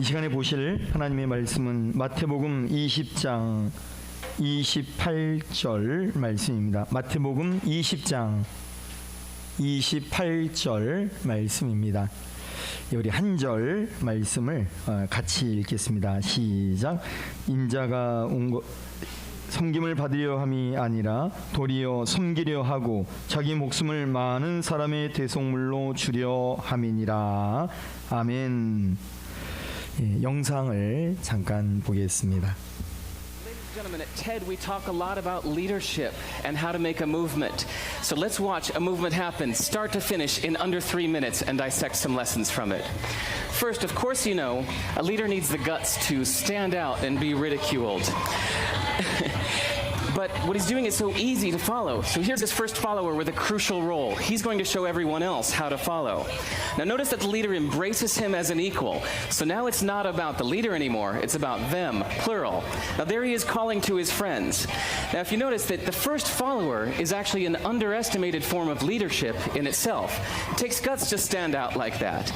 이 시간에 보실 하나님의 말씀은 마태복음 20장 28절 말씀입니다. 마태복음 20장 28절 말씀입니다. 예, 우리 한 절 말씀을 어, 같이 읽겠습니다. 시작. 인자가 온 것 섬김을 받으려 함이 아니라 도리어 섬기려 하고 자기 목숨을 많은 사람의 대속물로 주려 함이니라. 아멘. 예, 영상을 잠깐 보겠습니다. Ladies and gentlemen, at TED we talk a lot about leadership and how to make a movement. So let's watch a movement happen, start to finish, in under three minutes and dissect some lessons from it. First, of course, you know, a leader needs the guts to stand out and be ridiculed. But what he's doing is so easy to follow. So here's his first follower with a crucial role. He's going to show everyone else how to follow. Now, notice that the leader embraces him as an equal. So now it's not about the leader anymore, it's about them, plural. Now, there he is calling to his friends. Now, if you notice that the first follower is actually an underestimated form of leadership in itself, it takes guts to stand out like that.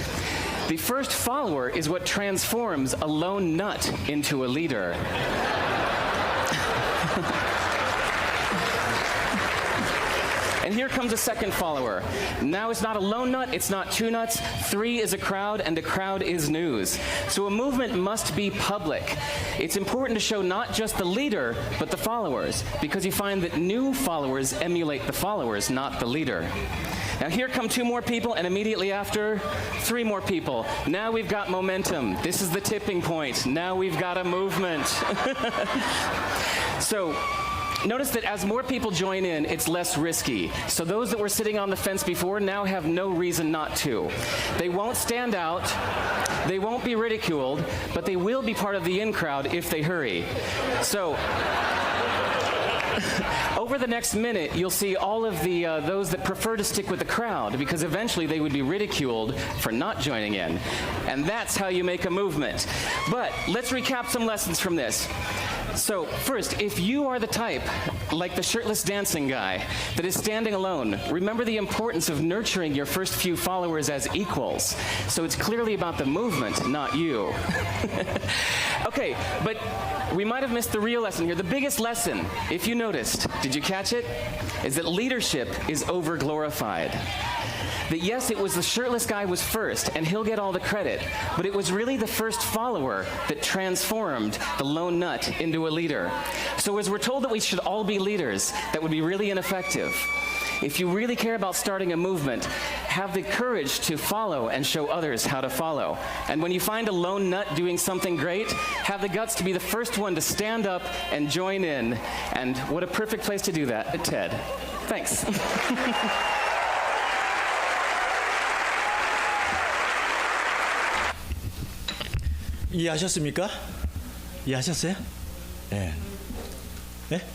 The first follower is what transforms a lone nut into a leader. And here comes a second follower. Now it's not a lone nut, it's not two nuts. Three is a crowd, and a crowd is news. So a movement must be public. It's important to show not just the leader, but the followers, because you find that new followers emulate the followers, not the leader. Now here come two more people, and immediately after, three more people. Now we've got momentum. This is the tipping point. Now we've got a movement. So, notice that as more people join in, it's less risky. So, those that were sitting on the fence before now have no reason not to. They won't stand out, they won't be ridiculed, but they will be part of the in crowd if they hurry. So, over the next minute, you'll see all of the uh, those that prefer to stick with the crowd because eventually they would be ridiculed for not joining in, and that's how you make a movement. But let's recap some lessons from this. So, first, if you are the type, like the shirtless dancing guy, that is standing alone, remember the importance of nurturing your first few followers as equals. So, it's clearly about the movement, not you. okay, but we might have missed the real lesson here. The biggest lesson, if you noticed, did you catch it? Is that leadership is over glorified that yes, it was the shirtless guy was first, and he'll get all the credit, but it was really the first follower that transformed the lone nut into a leader. So as we're told that we should all be leaders, that would be really ineffective. If you really care about starting a movement, have the courage to follow and show others how to follow. And when you find a lone nut doing something great, have the guts to be the first one to stand up and join in. And what a perfect place to do that, Ted. Thanks. 이해하셨습니까? 이해하셨어요? 예. 예?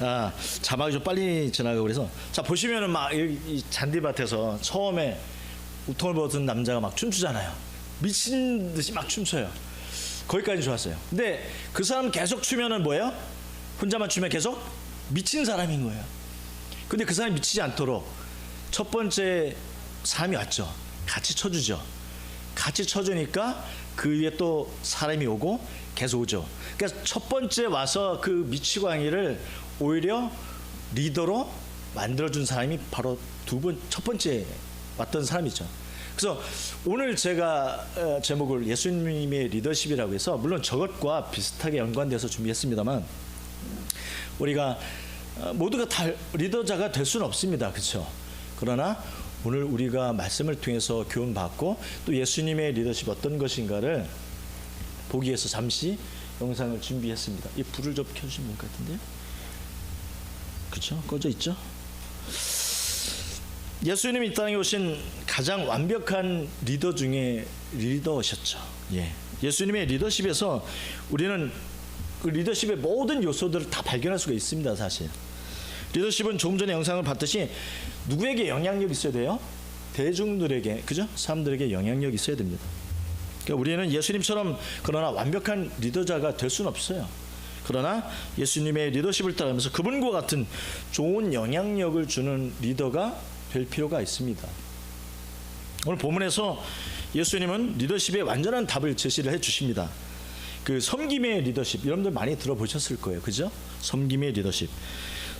아, 자막이 좀 빨리 지나가고 그래서 자 보시면은 막 이 잔디밭에서 처음에 우통을 벗은 남자가 막 춤추잖아요. 미친 듯이 막 춤춰요. 거기까지 좋았어요. 근데 그 사람 계속 추면은 뭐예요? 혼자만 추면 계속 미친 사람인 거예요. 근데 그 사람이 미치지 않도록 첫 번째 사람이 왔죠. 같이 쳐주죠. 같이 쳐주니까 그 위에 또 사람이 오고 계속 오죠. 그러니까 첫 번째 와서 그 미치광이를 오히려 리더로 만들어준 사람이 바로 두 번, 첫 번째 왔던 사람이죠. 그래서 오늘 제가 어, 제목을 예수님의 리더십이라고 해서 물론 저것과 비슷하게 연관돼서 준비했습니다만 우리가 어, 모두가 다 리더자가 될 수는 없습니다. 그렇죠? 그러나 오늘 우리가 말씀을 통해서 교훈 받고 또 예수님의 리더십 어떤 것인가를 보기 위해서 잠시 영상을 준비했습니다. 이 불을 좀 켜주시면 될것 같은데요. 그렇죠? 꺼져 있죠? 예수님이 이 땅에 오신 가장 완벽한 리더 중에 리더셨죠. 예. 예수님의 리더십에서 우리는 그 리더십의 모든 요소들을 다 발견할 수가 있습니다, 사실. 리더십은 조금 전에 영상을 봤듯이 누구에게 영향력 있어야 돼요? 대중들에게, 그죠? 사람들에게 영향력 있어야 됩니다. 그러니까 우리는 예수님처럼 그러나 완벽한 리더자가 될 수는 없어요. 그러나 예수님의 리더십을 따르면서 그분과 같은 좋은 영향력을 주는 리더가 될 필요가 있습니다. 오늘 본문에서 예수님은 리더십의 완전한 답을 제시를 해 주십니다. 그 섬김의 리더십 여러분들 많이 들어보셨을 거예요. 그죠? 섬김의 리더십.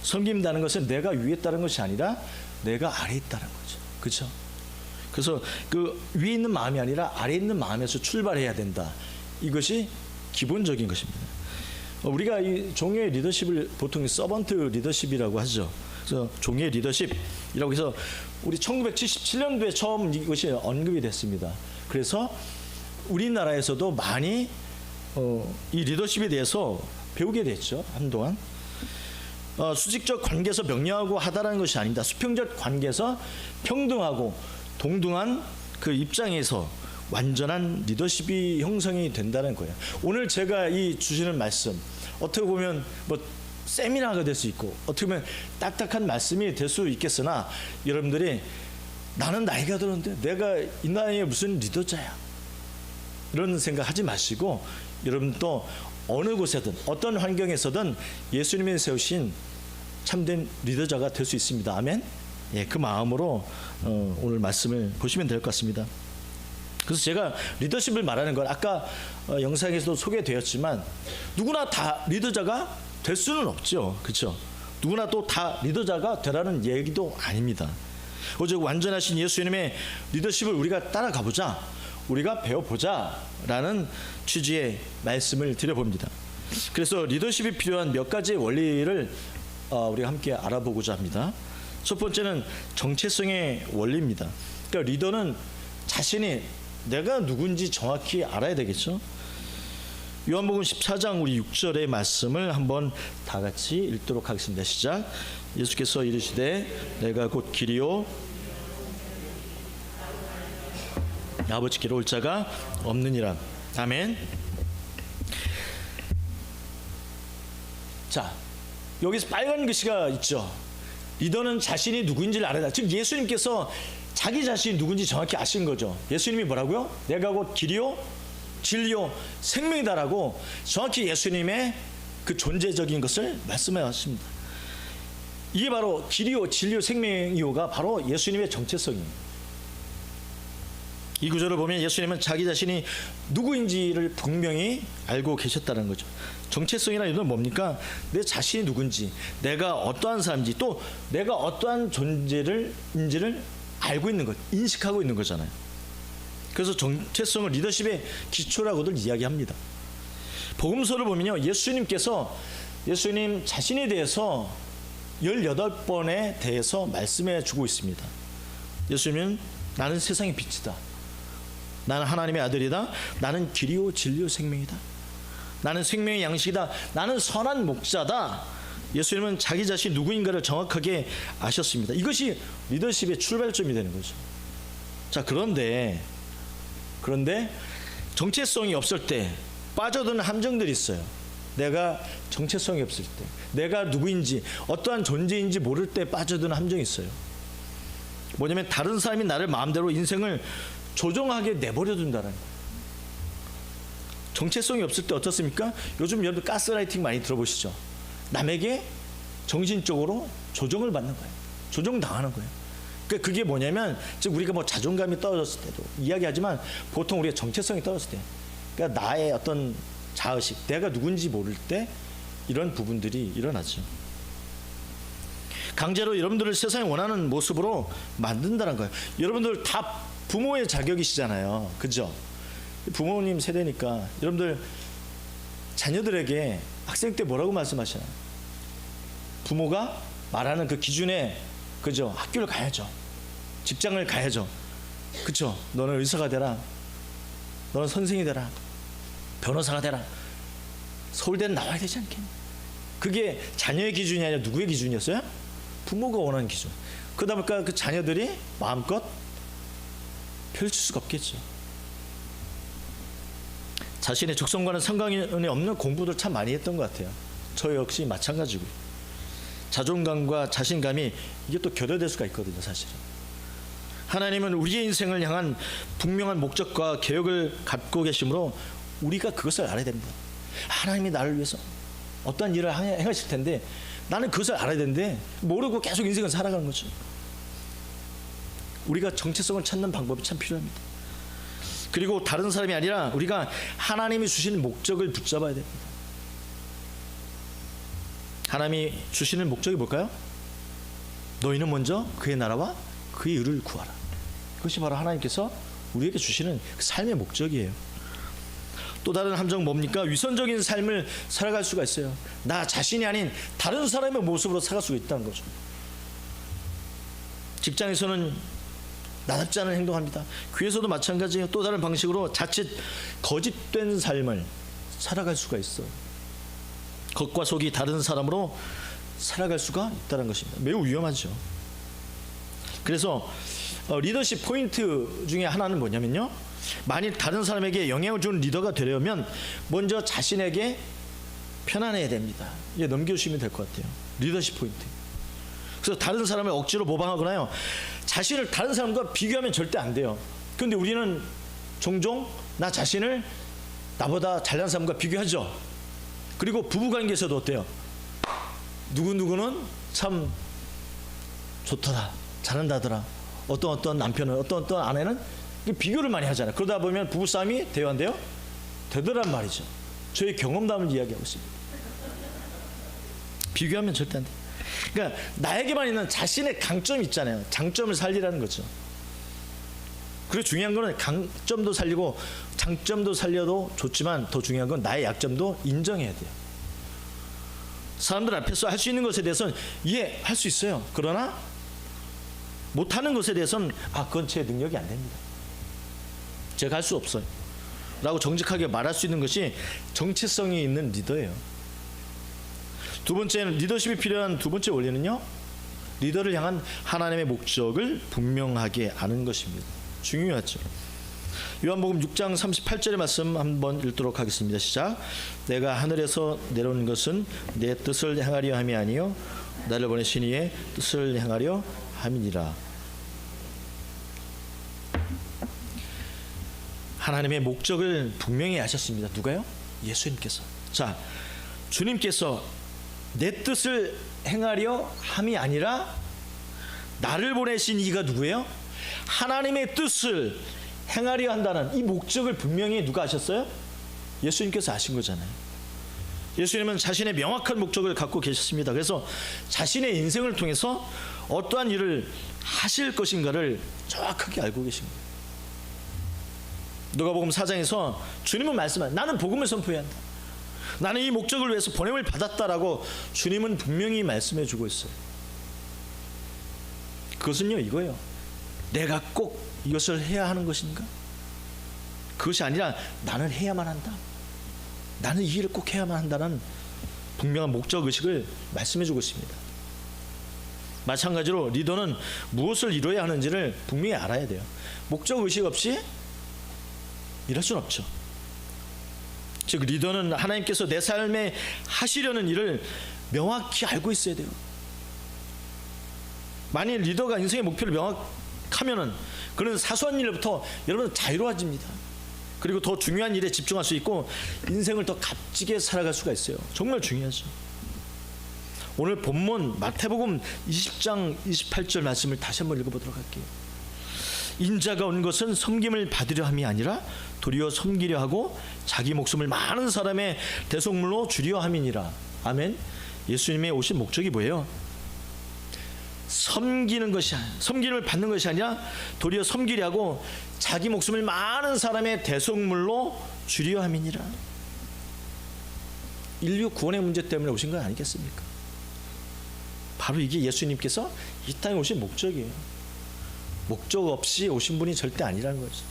섬긴다는 것은 내가 위에 있다는 것이 아니라 내가 아래에 있다는 거죠. 그죠? 그래서 그 위에 있는 마음이 아니라 아래에 있는 마음에서 출발해야 된다. 이것이 기본적인 것입니다. 어, 우리가 이 종교의 리더십을 보통 서번트 리더십이라고 하죠. 그래서 종교의 리더십이라고 해서 우리 1977년도에 처음 이것이 언급이 됐습니다. 그래서 우리나라에서도 많이 어, 이 리더십에 대해서 배우게 됐죠. 한동안. 어, 수직적 관계에서 명령하고 하다라는 것이 아닙니다. 수평적 관계에서 평등하고 동등한 그 입장에서 완전한 리더십이 형성이 된다는 거예요. 오늘 제가 이 주시는 말씀 어떻게 보면 뭐 세미나가 될 수 있고 어떻게 보면 딱딱한 말씀이 될 수 있겠으나 여러분들이 나는 나이가 들었는데 내가 이 나이에 무슨 리더자야 이런 생각 하지 마시고 여러분 또 어느 곳에든 어떤 환경에서든 예수님이 세우신 참된 리더자가 될 수 있습니다. 아멘. 예, 그 마음으로 어, 오늘 말씀을 보시면 될 것 같습니다. 그래서 제가 리더십을 말하는 건 아까 어, 영상에서도 소개되었지만 누구나 다 리더자가 될 수는 없죠. 그렇죠? 누구나 또 다 리더자가 되라는 얘기도 아닙니다. 어제 완전하신 예수님의 리더십을 우리가 따라가 보자. 우리가 배워보자 라는 취지의 말씀을 드려봅니다. 그래서 리더십이 필요한 몇 가지의 원리를 어, 우리가 함께 알아보고자 합니다. 첫 번째는 정체성의 원리입니다. 그러니까 리더는 자신이 내가 누군지 정확히 알아야 되겠죠. 요한복음 14장 우리 6절의 말씀을 한번 다 같이 읽도록 하겠습니다. 시작. 예수께서 이르시되 내가 곧 길이요 아버지께로 올 자가 없느니라. 아멘. 자, 여기서 빨간 글씨가 있죠. 리더는 자신이 누구인지를 알아야 지금 예수님께서 자기 자신이 누군지 정확히 아신 거죠. 예수님이 뭐라고요? 내가 곧 길이요, 진리요, 생명이다라고 정확히 예수님의 그 존재적인 것을 말씀해 하십니다. 이게 바로 길이요, 진리요, 생명이요가 바로 예수님의 정체성입니다. 이 구절을 보면 예수님은 자기 자신이 누구인지를 분명히 알고 계셨다는 거죠. 정체성이라는 건 뭡니까? 내 자신이 누군지, 내가 어떠한 사람인지, 또 내가 어떠한 존재를 인지를 알고 있는 것, 인식하고 있는 거잖아요. 그래서 정체성을 리더십의 기초라고들 이야기합니다. 복음서를 보면요. 예수님께서 예수님 자신에 대해서 18번에 대해서 말씀해 주고 있습니다. 예수님은 나는 세상의 빛이다. 나는 하나님의 아들이다. 나는 길이요 진리요 생명이다. 나는 생명의 양식이다. 나는 선한 목자다. 예수님은 자기 자신 누구인가를 정확하게 아셨습니다. 이것이 리더십의 출발점이 되는 거죠. 자, 그런데 그런데 정체성이 없을 때 빠져드는 함정들이 있어요. 내가 정체성이 없을 때, 내가 누구인지 어떠한 존재인지 모를 때 빠져드는 함정이 있어요. 뭐냐면 다른 사람이 나를 마음대로 인생을 조종하게 내버려 둔다는 거예요. 정체성이 없을 때 어떻습니까? 요즘 여러분 가스라이팅 많이 들어보시죠? 남에게 정신적으로 조정을 받는 거예요. 조정당하는 거예요. 그러니까 그게 뭐냐면 즉 우리가 뭐 자존감이 떨어졌을 때도 이야기하지만 보통 우리가 정체성이 떨어졌을 때 그러니까 나의 어떤 자의식 내가 누군지 모를 때 이런 부분들이 일어나죠. 강제로 여러분들을 세상에 원하는 모습으로 만든다는 거예요. 여러분들 다 부모의 자격이시잖아요. 그죠? 부모님 세대니까 여러분들 자녀들에게 학생 때 뭐라고 말씀하시나요? 부모가 말하는 그 기준에 그죠? 학교를 가야죠. 직장을 가야죠. 그쵸? 너는 의사가 되라. 너는 선생이 되라. 변호사가 되라. 서울대는 나와야 되지 않겠니? 그게 자녀의 기준이 아니라 누구의 기준이었어요? 부모가 원하는 기준. 그러다 보니까 그 자녀들이 마음껏 펼칠 수가 없겠죠. 자신의 적성과는 상관이 없는 공부들 참 많이 했던 것 같아요. 저 역시 마찬가지고. 자존감과 자신감이 이게 또 결여될 수가 있거든요, 사실은. 하나님은 우리의 인생을 향한 분명한 목적과 계획을 갖고 계시므로 우리가 그것을 알아야 됩니다. 하나님이 나를 위해서 어떤 일을 행- 행하실 텐데 나는 그것을 알아야 되는데 모르고 계속 인생을 살아가는 거죠. 우리가 정체성을 찾는 방법이 참 필요합니다. 그리고 다른 사람이 아니라 우리가 하나님이 주신 목적을 붙잡아야 됩니다. 하나님이 주시는 목적이 뭘까요? 너희는 먼저 그의 나라와 그의 의를 구하라. 그것이 바로 하나님께서 우리에게 주시는 그 삶의 목적이에요. 또 다른 함정 뭡니까? 위선적인 삶을 살아갈 수가 있어요. 나 자신이 아닌 다른 사람의 모습으로 살아갈 수가 있다는 거죠. 직장에서는 나답지 않은 행동합니다. 교회에서도 마찬가지예요. 또 다른 방식으로 자칫 거짓된 삶을 살아갈 수가 있어요. 겉과 속이 다른 사람으로 살아갈 수가 있다는 것입니다. 매우 위험하죠. 그래서 어, 리더십 포인트 중에 하나는 뭐냐면요. 만일 다른 사람에게 영향을 주는 리더가 되려면 먼저 자신에게 편안해야 됩니다. 이게 넘겨주시면 될 것 같아요. 리더십 포인트. 그래서 다른 사람을 억지로 모방하거나요. 자신을 다른 사람과 비교하면 절대 안 돼요. 그런데 우리는 종종 나 자신을 나보다 잘난 사람과 비교하죠. 그리고 부부 관계에서도 어때요? 누구 누구는 참 좋더라, 잘한다더라. 어떤 어떤 남편은 어떤 어떤 아내는 비교를 많이 하잖아요. 그러다 보면 부부 싸움이 돼요 안 돼요? 되더란 말이죠. 저희 경험담을 이야기하고 있습니다. 비교하면 절대 안 돼. 그러니까 나에게만 있는 자신의 강점이 있잖아요. 장점을 살리라는 거죠. 그리고 중요한 거는 강점도 살리고 장점도 살려도 좋지만 더 중요한 건 나의 약점도 인정해야 돼요. 사람들 앞에서 할 수 있는 것에 대해서는 예, 할 수 있어요. 그러나 못하는 것에 대해서는 아, 그건 제 능력이 안 됩니다. 제가 할 수 없어요. 라고 정직하게 말할 수 있는 것이 정체성이 있는 리더예요. 두 번째는 리더십이 필요한 두 번째 원리는요. 리더를 향한 하나님의 목적을 분명하게 아는 것입니다. 중요하죠. 요한복음 6장 38절의 말씀 한번 읽도록 하겠습니다. 시작. 내가 하늘에서 내려온 것은 내 뜻을 행하려 함이 아니요 나를 보내신 이의 뜻을 행하려 함이니라. 하나님의 목적을 분명히 아셨습니다. 누가요? 예수님께서. 자, 주님께서 내 뜻을 행하려 함이 아니라 나를 보내신 이가 누구예요? 하나님의 뜻을 행하려 한다는 이 목적을 분명히 누가 아셨어요? 예수님께서 아신 거잖아요. 예수님은 자신의 명확한 목적을 갖고 계셨습니다. 그래서 자신의 인생을 통해서 어떠한 일을 하실 것인가를 정확하게 알고 계신 거예요. 누가복음 4장에서 주님은 말씀하 나는 복음을 선포해야 한다. 나는 이 목적을 위해서 보냄을 받았다라고 주님은 분명히 말씀해 주고 있어요. 그것은요 이거예요. 내가 꼭 이것을 해야 하는 것인가? 그것이 아니라 나는 해야만 한다. 나는 이 일을 꼭 해야만 한다는 분명한 목적 의식을 말씀해 주고 있습니다. 마찬가지로 리더는 무엇을 이뤄야 하는지를 분명히 알아야 돼요. 목적 의식 없이 일할 수는 없죠. 즉 리더는 하나님께서 내 삶에 하시려는 일을 명확히 알고 있어야 돼요. 만일 리더가 인생의 목표를 명확하면은 그는 사소한 일부터 여러분 자유로워집니다. 그리고 더 중요한 일에 집중할 수 있고 인생을 더 값지게 살아갈 수가 있어요. 정말 중요하죠. 오늘 본문 마태복음 20장 28절 말씀을 다시 한번 읽어보도록 할게요. 인자가 온 것은 섬김을 받으려 함이 아니라 도리어 섬기려 하고 자기 목숨을 많은 사람의 대속물로 주려 함이니라. 아멘. 예수님의 오신 목적이 뭐예요? 섬기는 것이 섬김을 받는 것이 아니라 도리어 섬기려 하고 자기 목숨을 많은 사람의 대속물로 주려 함이니라. 인류 구원의 문제 때문에 오신 건 아니겠습니까? 바로 이게 예수님께서 이 땅에 오신 목적이에요. 목적 없이 오신 분이 절대 아니라는 거죠.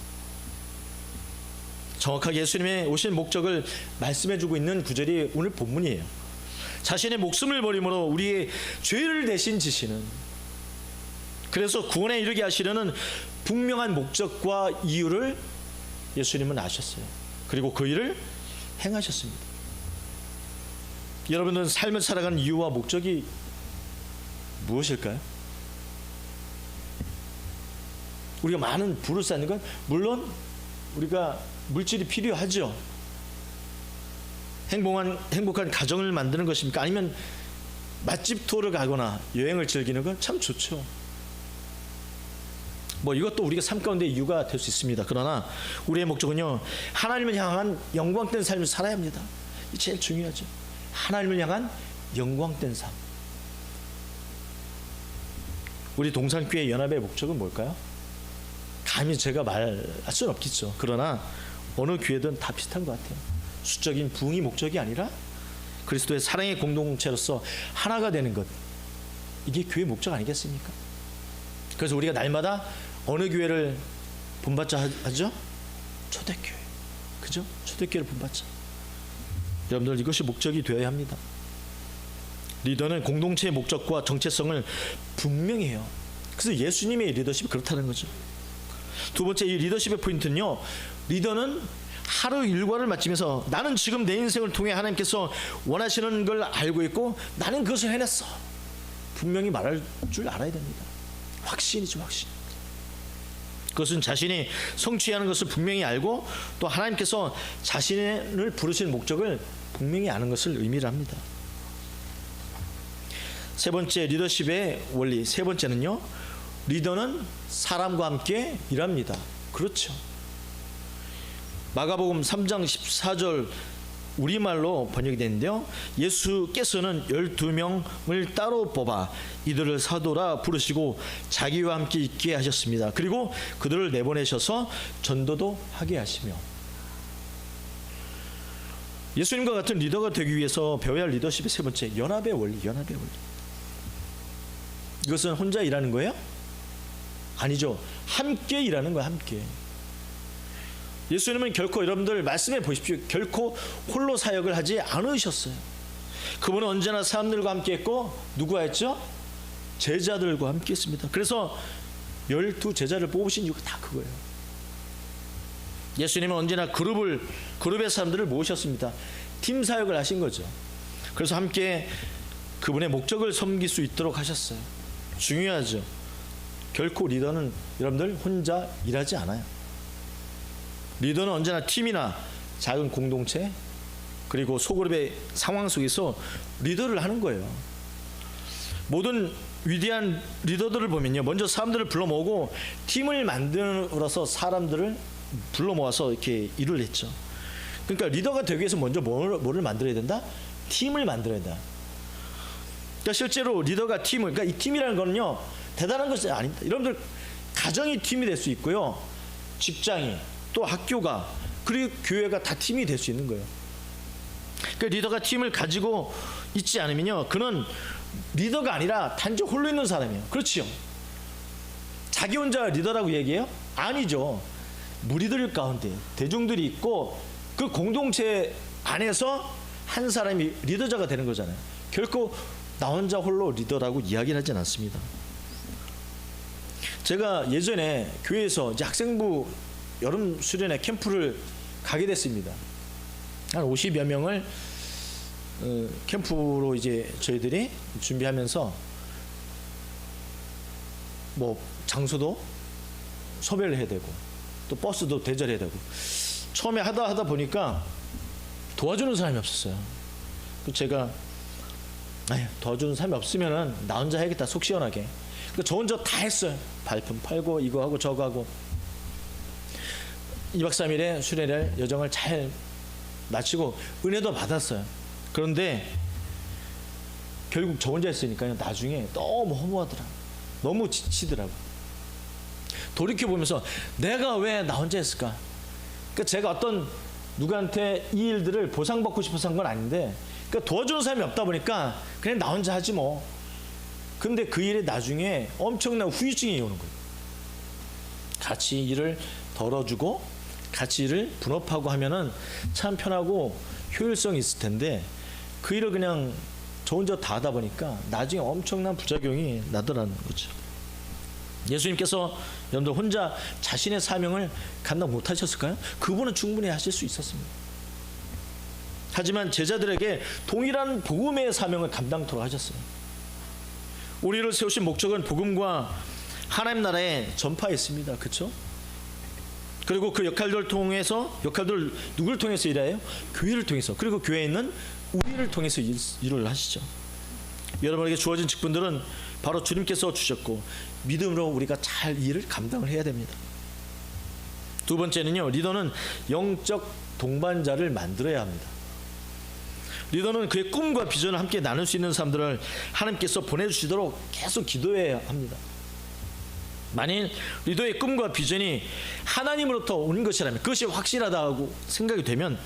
정확하게 예수님의 오신 목적을 말씀해주고 있는 구절이 오늘 본문이에요. 자신의 목숨을 버림으로 우리의 죄를 대신 지시는 그래서 구원에 이르게 하시려는 분명한 목적과 이유를 예수님은 아셨어요. 그리고 그 일을 행하셨습니다. 여러분은 삶을 살아가는 이유와 목적이 무엇일까요? 우리가 많은 부를 쌓는 건 물론 우리가 물질이 필요하죠. 행복한 행복한 가정을 만드는 것입니까? 아니면 맛집 투어를 가거나 여행을 즐기는 건 참 좋죠. 뭐 이것도 우리가 삶 가운데 이유가 될 수 있습니다. 그러나 우리의 목적은요 하나님을 향한 영광된 삶을 살아야 합니다. 이 제일 중요하죠. 하나님을 향한 영광된 삶. 우리 동산교회 연합의 목적은 뭘까요? 감히 제가 말할 수는 없겠죠. 그러나 어느 교회든 다 비슷한 것 같아요. 수적인 부흥이 목적이 아니라 그리스도의 사랑의 공동체로서 하나가 되는 것. 이게 교회 목적 아니겠습니까? 그래서 우리가 날마다 어느 교회를 본받자 하- 하죠? 초대교회. 그죠? 초대교회를 본받자. 여러분들 이것이 목적이 되어야 합니다. 리더는 공동체의 목적과 정체성을 분명히 해요. 그래서 예수님의 리더십이 그렇다는 거죠. 두 번째 이 리더십의 포인트는요. 리더는 하루 일과를 마치면서 나는 지금 내 인생을 통해 하나님께서 원하시는 걸 알고 있고 나는 그것을 해냈어. 분명히 말할 줄 알아야 됩니다. 확신이죠, 확신. 그것은 자신이 성취하는 것을 분명히 알고 또 하나님께서 자신을 부르신 목적을 분명히 아는 것을 의미를 합니다. 세 번째 리더십의 원리 세 번째는요. 리더는 사람과 함께 일합니다. 그렇죠. 마가복음 3장 14절 우리말로 번역이 되는데요. 예수께서는 12명을 따로 뽑아 이들을 사도라 부르시고 자기와 함께 있게 하셨습니다. 그리고 그들을 내보내셔서 전도도 하게 하시며 예수님과 같은 리더가 되기 위해서 배워야 할 리더십의 세 번째 연합의 원리, 연합의 원리. 이것은 혼자 일하는 거예요? 아니죠. 함께 일하는 거야, 함께. 예수님은 결코 여러분들 말씀해 보십시오. 결코 홀로 사역을 하지 않으셨어요. 그분은 언제나 사람들과 함께 했고 누구와 했죠? 제자들과 함께 했습니다. 그래서 열두 제자를 뽑으신 이유가 다 그거예요. 예수님은 언제나 그룹을 그룹의 사람들을 모으셨습니다. 팀 사역을 하신 거죠. 그래서 함께 그분의 목적을 섬길 수 있도록 하셨어요. 중요하죠. 결코 리더는 여러분들 혼자 일하지 않아요. 리더는 언제나 팀이나 작은 공동체 그리고 소그룹의 상황 속에서 리더를 하는 거예요. 모든 위대한 리더들을 보면요. 먼저 사람들을 불러 모으고 팀을 만들어서 사람들을 불러 모아서 이렇게 일을 했죠. 그러니까 리더가 되기 위해서 먼저 뭘, 뭐를 만들어야 된다? 팀을 만들어야 된다. 그러니까 실제로 리더가 팀을 그러니까 이 팀이라는 거는요. 대단한 것이 아닙니다. 여러분들 가정이 팀이 될 수 있고요. 직장이 또 학교가 그리고 교회가 다 팀이 될 수 있는 거예요. 그 리더가 팀을 가지고 있지 않으면요, 그는 리더가 아니라 단지 홀로 있는 사람이에요. 그렇지요. 자기 혼자 리더라고 얘기해요? 아니죠. 무리들 가운데 대중들이 있고 그 공동체 안에서 한 사람이 리더자가 되는 거잖아요. 결코 나 혼자 홀로 리더라고 이야기를 하진 않습니다. 제가 예전에 교회에서 이제 학생부 여름 수련회 캠프를 가게 됐습니다. 한 50여 명을 어, 캠프로 이제 저희들이 준비하면서 뭐 장소도 소배를 해야 되고 또 버스도 대절해야 되고 처음에 하다 하다 보니까 도와주는 사람이 없었어요. 그 제가 도와주는 사람이 없으면은 나 혼자 해야겠다 속 시원하게. 그저 혼자 다 했어요. 발품 팔고 이거 하고 저거 하고 2박 3일의 수련회 여정을 잘 마치고 은혜도 받았어요. 그런데 결국 저 혼자 했으니까요. 나중에 너무 허무하더라. 너무 지치더라고. 돌이켜 보면서 내가 왜 나 혼자 했을까? 그러니까 제가 어떤 누구한테 이 일들을 보상받고 싶어서 한 건 아닌데, 그러니까 도와주는 사람이 없다 보니까 그냥 나 혼자 하지 뭐. 근데 그 일에 나중에 엄청난 후유증이 오는 거예요. 같이 일을 덜어주고 같이 일을 분업하고 하면은 참 편하고 효율성이 있을 텐데 그 일을 그냥 저 혼자 다 하다 보니까 나중에 엄청난 부작용이 나더라는 거죠. 예수님께서 여러분들 혼자 자신의 사명을 감당 못 하셨을까요? 그분은 충분히 하실 수 있었습니다. 하지만 제자들에게 동일한 복음의 사명을 감당토록 하셨어요. 우리를 세우신 목적은 복음과 하나님 나라의 전파였습니다. 그렇죠? 그리고 그 역할들을 통해서 역할들 누구를 통해서 일해요? 교회를 통해서. 그리고 교회에 있는 우리를 통해서 일, 일을 하시죠. 여러분에게 주어진 직분들은 바로 주님께서 주셨고 믿음으로 우리가 잘이 일을 감당을 해야 됩니다. 두 번째는요. 리더는 영적 동반자를 만들어야 합니다. 리더는 그의 꿈과 비전을 함께 나눌 수 있는 사람들을 하나님께서 보내주시도록 계속 기도해야 합니다. 만일 리더의 꿈과 비전이 하나님으로부터 오는 것이라면 그것이 확실하다고 생각이 되면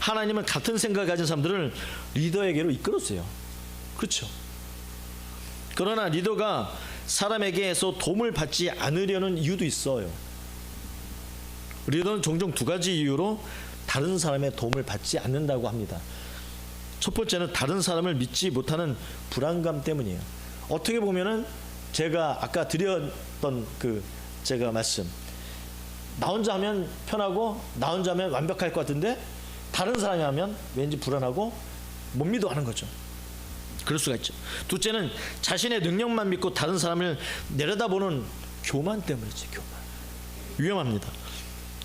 하나님은 같은 생각을 가진 사람들을 리더에게로 이끌었어요. 그렇죠. 그러나 리더가 사람에게서 도움을 받지 않으려는 이유도 있어요. 리더는 종종 두 가지 이유로 다른 사람의 도움을 받지 않는다고 합니다. 첫 번째는 다른 사람을 믿지 못하는 불안감 때문이에요. 어떻게 보면은 제가 아까 드렸던 그 제가 말씀 나 혼자 하면 편하고 나 혼자 하면 완벽할 것 같은데 다른 사람이 하면 왠지 불안하고 못 믿어 하는 거죠. 그럴 수가 있죠. 둘째는 자신의 능력만 믿고 다른 사람을 내려다보는 교만 때문이지 교만. 위험합니다.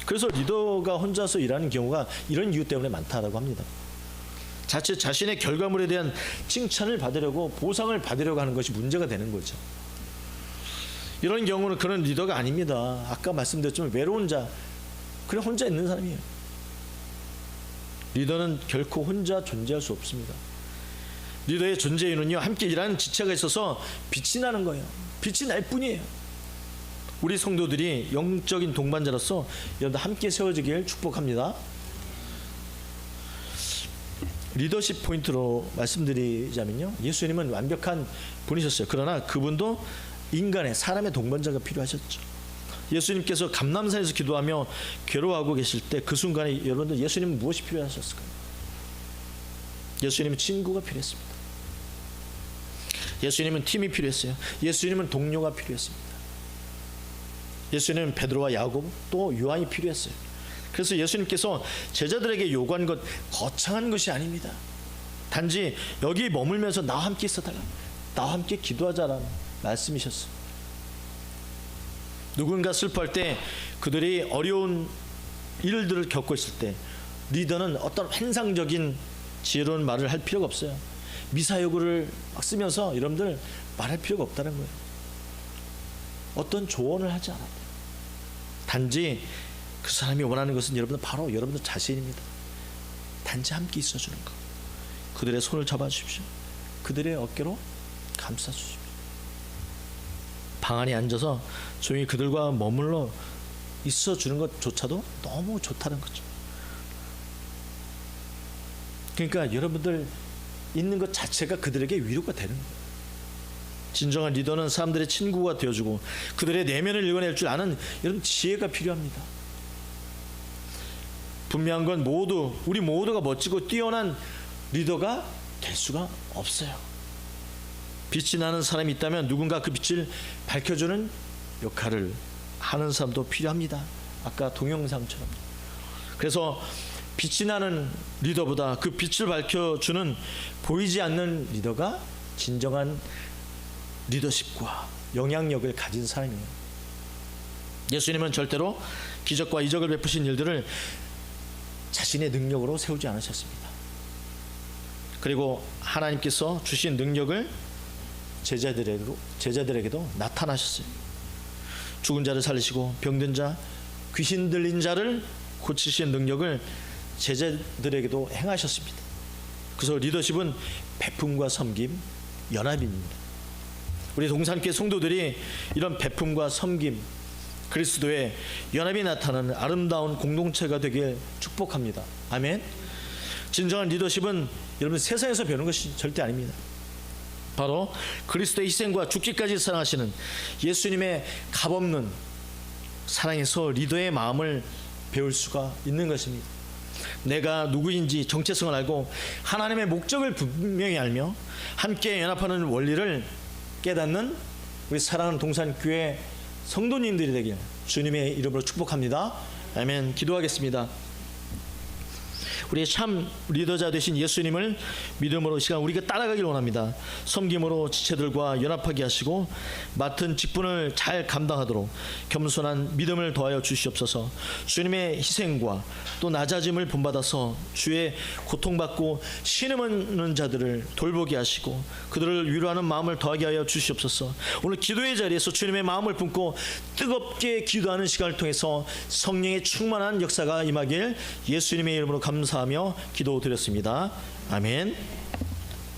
그래서 리더가 혼자서 일하는 경우가 이런 이유 때문에 많다라고 합니다. 자칫 자신의 결과물에 대한 칭찬을 받으려고 보상을 받으려고 하는 것이 문제가 되는 거죠. 이런 경우는 그런 리더가 아닙니다. 아까 말씀드렸지만 외로운 자, 그냥 혼자 있는 사람이에요. 리더는 결코 혼자 존재할 수 없습니다. 리더의 존재 이유는요, 함께 일하는 지체가 있어서 빛이 나는 거예요. 빛이 날 뿐이에요. 우리 성도들이 영적인 동반자로서 여러분 함께 세워지길 축복합니다. 리더십 포인트로 말씀드리자면요. 예수님은 완벽한 분이셨어요. 그러나 그분도 인간의 사람의 동반자가 필요하셨죠. 예수님께서 감남산에서 기도하며 괴로워하고 계실 때 그 순간에 여러분들 예수님은 무엇이 필요하셨을까요? 예수님은 친구가 필요했습니다. 예수님은 팀이 필요했어요. 예수님은 동료가 필요했습니다. 예수님은 베드로와 야곱 또 요한이 필요했어요. 그래서 예수님께서 제자들에게 요구한 것 거창한 것이 아닙니다. 단지 여기 머물면서 나와 함께 있어달라. 나와 함께 기도하자라는 말씀이셨어요. 누군가 슬퍼할 때 그들이 어려운 일들을 겪고 있을 때 리더는 어떤 환상적인 지혜로운 말을 할 필요가 없어요. 미사여구를 막 쓰면서 여러분들 말할 필요가 없다는 거예요. 어떤 조언을 하지 않아요. 단지 그 사람이 원하는 것은 여러분들 바로 여러분들 자신입니다. 단지 함께 있어주는 것. 그들의 손을 잡아주십시오. 그들의 어깨로 감싸주십시오. 방 안에 앉아서 조용히 그들과 머물러 있어주는 것조차도 너무 좋다는 거죠. 그러니까 여러분들 있는 것 자체가 그들에게 위로가 되는 거예요. 진정한 리더는 사람들의 친구가 되어주고 그들의 내면을 읽어낼 줄 아는 이런 지혜가 필요합니다. 분명한 건 모두 우리 모두가 멋지고 뛰어난 리더가 될 수가 없어요. 빛이 나는 사람이 있다면 누군가 그 빛을 밝혀주는 역할을 하는 사람도 필요합니다. 아까 동영상처럼. 그래서 빛이 나는 리더보다 그 빛을 밝혀주는 보이지 않는 리더가 진정한 리더십과 영향력을 가진 사람이에요. 예수님은 절대로 기적과 이적을 베푸신 일들을 자신의 능력으로 세우지 않으셨습니다. 그리고 하나님께서 주신 능력을 제자들에게도, 제자들에게도 나타나셨어요. 죽은 자를 살리시고 병든 자, 귀신 들린 자를 고치신 능력을 제자들에게도 행하셨습니다. 그래서 리더십은 베품과 섬김, 연합입니다. 우리 동산교회 성도들이 이런 베품과 섬김, 그리스도의 연합이 나타나는 아름다운 공동체가 되길 축복합니다. 아멘. 진정한 리더십은 여러분 세상에서 배우는 것이 절대 아닙니다. 바로 그리스도의 희생과 죽기까지 사랑하시는 예수님의 값없는 사랑에서 리더의 마음을 배울 수가 있는 것입니다. 내가 누구인지 정체성을 알고 하나님의 목적을 분명히 알며 함께 연합하는 원리를 깨닫는 우리 사랑하는 동산교회 성도님들이 되길 주님의 이름으로 축복합니다. 아멘. 기도하겠습니다. 우리의 참 리더자 되신 예수님을 믿음으로 이 시간 우리가 따라가길 원합니다. 섬김으로 지체들과 연합하게 하시고 맡은 직분을 잘 감당하도록 겸손한 믿음을 더하여 주시옵소서. 주님의 희생과 또 낮아짐을 본받아서 주의 고통받고 신음하는 자들을 돌보게 하시고 그들을 위로하는 마음을 더하게 하여 주시옵소서. 오늘 기도의 자리에서 주님의 마음을 품고 뜨겁게 기도하는 시간을 통해서 성령의 충만한 역사가 임하길 예수님의 이름으로 감사하며 기도드렸습니다. 아멘.